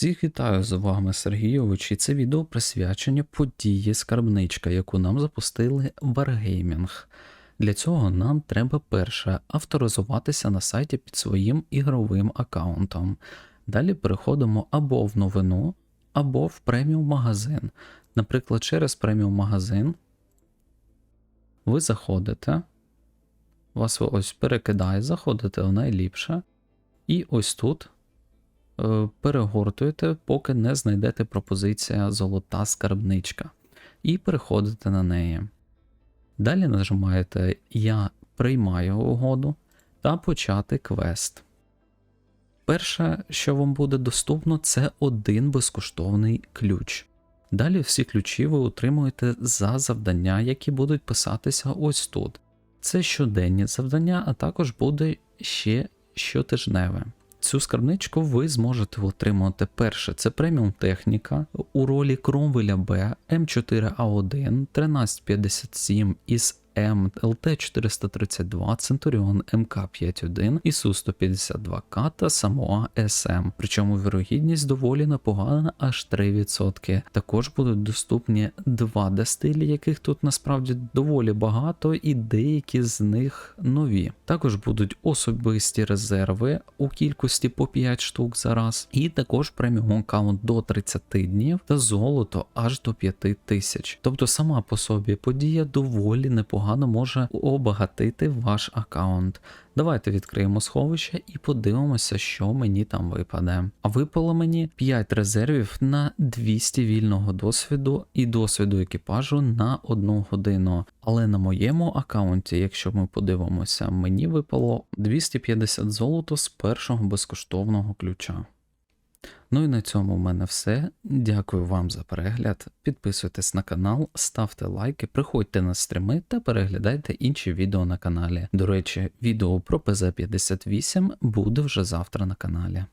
Всіх вітаю з вами Сергійович, і це відео присвячення події скарбничка, яку нам запустили Wargaming. Для цього нам треба перше авторизуватися на сайті під своїм ігровим аккаунтом. Далі переходимо або в новину, або в преміум магазин. Наприклад, через преміум магазин ви заходите, вас ось перекидає, заходите в найліпше, і ось тут перегортуєте, поки не знайдете пропозиція золота скарбничка, і переходите на неї. Далі нажимаєте Я приймаю угоду та почати квест. Перше, що вам буде доступно, це один безкоштовний ключ. Далі всі ключі ви отримуєте за завдання, які будуть писатися ось тут. Це щоденні завдання, а також буде ще щотижневе. Цю скарбничку ви зможете отримати перше. Це преміум техніка у ролі Кромвеля Б М4А1 1357 із М ЛТ432, Центуріон МК51, ісу 152К та Самоа СМ. Причому вірогідність доволі непогана, аж 3%. Також будуть доступні 2D стилі, яких тут насправді доволі багато, і деякі з них нові. Також будуть особисті резерви у кількості по 5 штук за раз, і також преміум аккаунт до 30 днів та золото аж до 5 тисяч. Тобто сама по собі подія доволі непогано може обагатити ваш аккаунт. Давайте відкриємо сховище і подивимося, що мені там випаде. А випало мені 5 резервів на 200 вільного досвіду і досвіду екіпажу на 1 годину. Але на моєму аккаунті, якщо ми подивимося, мені випало 250 золото з першого безкоштовного ключа. Ну і на цьому в мене все. Дякую вам за перегляд. Підписуйтесь на канал, ставте лайки, приходьте на стріми та переглядайте інші відео на каналі. До речі, відео про ПЗ-58 буде вже завтра на каналі.